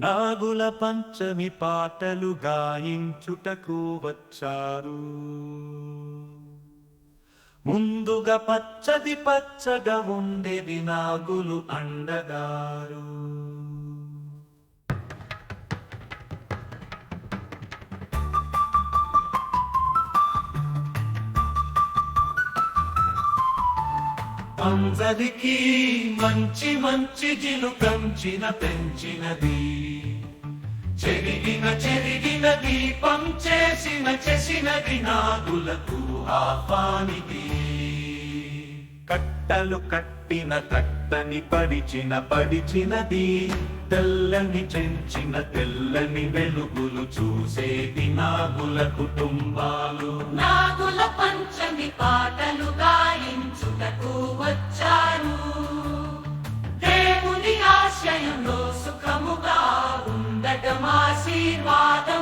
నాగుల పంచమి పాటలు గాయించుటకు వచ్చారు. ముందుగా పచ్చది పచ్చగా ఉండేది నాగులు అండగారు. అందరికీ మంచి మంచి జిలు కంచిన పెంచినది చెరిగిన చెరిగిన దీపం చేసిన చేసినది నాగులకు ఆహ్వానిది కట్టలు కట్టిన కట్టని పరిచిన పరిచినది తెల్లని చెంచిన తెల్లని వెలుగులు చూసేది నాగుల కుటుంబాలు. నాగుల పంచమి పాట Padmasir Vada.